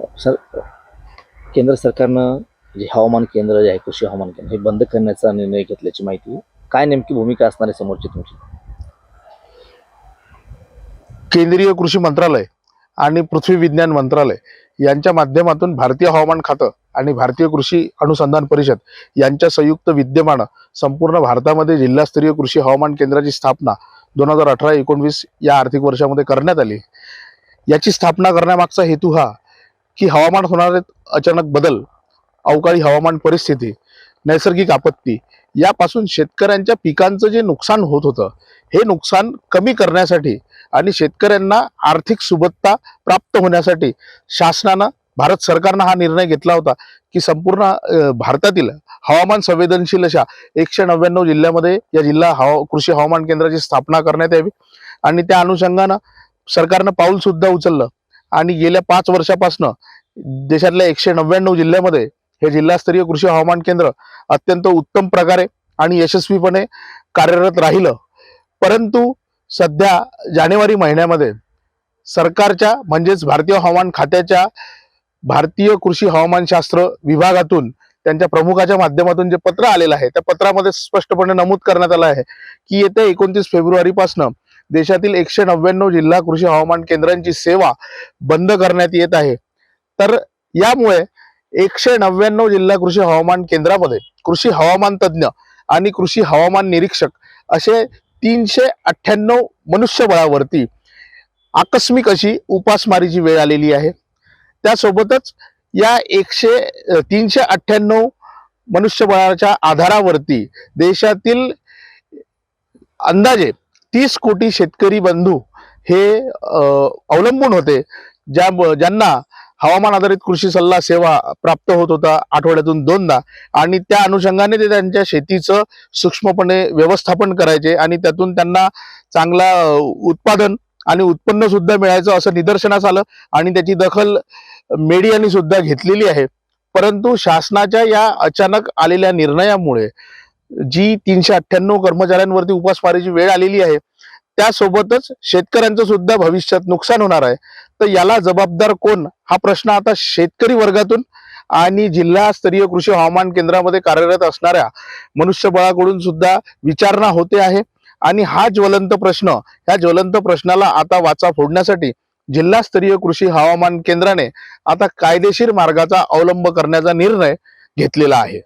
Sir केंद्र सरकारनं जे हवामान केंद्र जे आहे कृषी हवामान केंद्र हे बंद करण्याचा निर्णय घेतल्याची माहिती काय नेमकी भूमिका असणार आहे समोरची तुमची? केंद्रीय कृषी मंत्रालय आणि पृथ्वी विज्ञान मंत्रालय यांच्या माध्यमातून भारतीय हवामान खातं आणि भारतीय कृषी अनुसंधान परिषद यांच्या संयुक्त विद्यमानं संपूर्ण भारतामध्ये जिल्हास्तरीय कृषी हवामान केंद्राची स्थापना दोन हजार अठरा एकोणवीस या आर्थिक वर्षामध्ये करण्यात आली. याची स्थापना करण्यामागचा हेतू हा की हवामान होणारे अचानक बदल अवकाळी हवामान परिस्थिती नैसर्गिक आपत्ती यापासून शेतकऱ्यांच्या पिकांचं जे नुकसान होत होतं हे नुकसान कमी करण्यासाठी आणि शेतकऱ्यांना आर्थिक सुबत्ता प्राप्त होण्यासाठी शासनानं भारत सरकारनं हा निर्णय घेतला होता की संपूर्ण भारतातील हवामान संवेदनशील अशा एकशे नव्याण्णव जिल्ह्यामध्ये या जिल्हा हवा कृषी हवामान केंद्राची स्थापना करण्यात यावी. आणि त्या अनुषंगानं सरकारनं पाऊल सुद्धा उचललं. आणि गेल्या पाच वर्षापासून देशातल्या एकशे नव्याण्णव जिल्ह्यामध्ये हे जिल्हास्तरीय कृषी हवामान केंद्र अत्यंत उत्तम प्रकारे आणि यशस्वीपणे कार्यरत राहिलं. परंतु सध्या जानेवारी महिन्यामध्ये सरकारच्या म्हणजेच भारतीय हवामान खात्याच्या भारतीय कृषी हवामानशास्त्र विभागातून त्यांच्या प्रमुखाच्या माध्यमातून जे पत्र आलेलं आहे त्या पत्रामध्ये स्पष्टपणे नमूद करण्यात आलं आहे की येत्या एकोणतीस फेब्रुवारीपासून देशातील एकशे नव्याण्णव जिल्हा कृषी हवामान केंद्रांची सेवा बंद करण्यात येत आहे. तर यामुळे एकशे नव्याण्णव जिल्हा कृषी हवामान केंद्रामध्ये कृषी हवामान तज्ज्ञ आणि कृषी हवामान निरीक्षक असे तीनशे अठ्ठ्याण्णव मनुष्यबळावरती आकस्मिक अशी उपासमारीची वेळ आलेली आहे. त्यासोबतच या एकशे तीनशे अठ्ठ्याण्णव मनुष्यबळाच्या आधारावरती देशातील अंदाजे तीस कोटी शेतकरी बंधू हे अवलंबून होते. ज्या ज्यांना हवामान आधारित कृषी सल्ला सेवा प्राप्त होत होता आठवड्यातून दोनदा आणि त्या अनुषंगाने ते त्यांच्या शेतीचं सूक्ष्मपणे व्यवस्थापन करायचे आणि त्यातून त्यांना चांगला उत्पादन आणि उत्पन्न सुद्धा मिळायचं असं निदर्शनास आलं आणि त्याची दखल मीडियाने सुद्धा घेतलेली आहे. परंतु शासनाच्या या अचानक आलेल्या निर्णयामुळे जी तीनशे अठ्ठ्याण्णव कर्मचाऱ्यांवरती उपासमारीची वेळ आलेली आहे त्यासोबतच शेतकऱ्यांचं सुद्धा भविष्यात नुकसान होणार आहे. तर याला जबाबदार कोण? हा प्रश्न आता शेतकरी वर्गातून आणि जिल्हास्तरीय कृषी हवामान केंद्रामध्ये कार्यरत असणाऱ्या मनुष्यबळाकडून सुद्धा विचारणा होते आहे. आणि हा ज्वलंत प्रश्न ह्या ज्वलंत प्रश्नाला आता वाचा फोडण्यासाठी जिल्हास्तरीय कृषी हवामान केंद्राने आता कायदेशीर मार्गाचा अवलंब करण्याचा निर्णय घेतलेला आहे.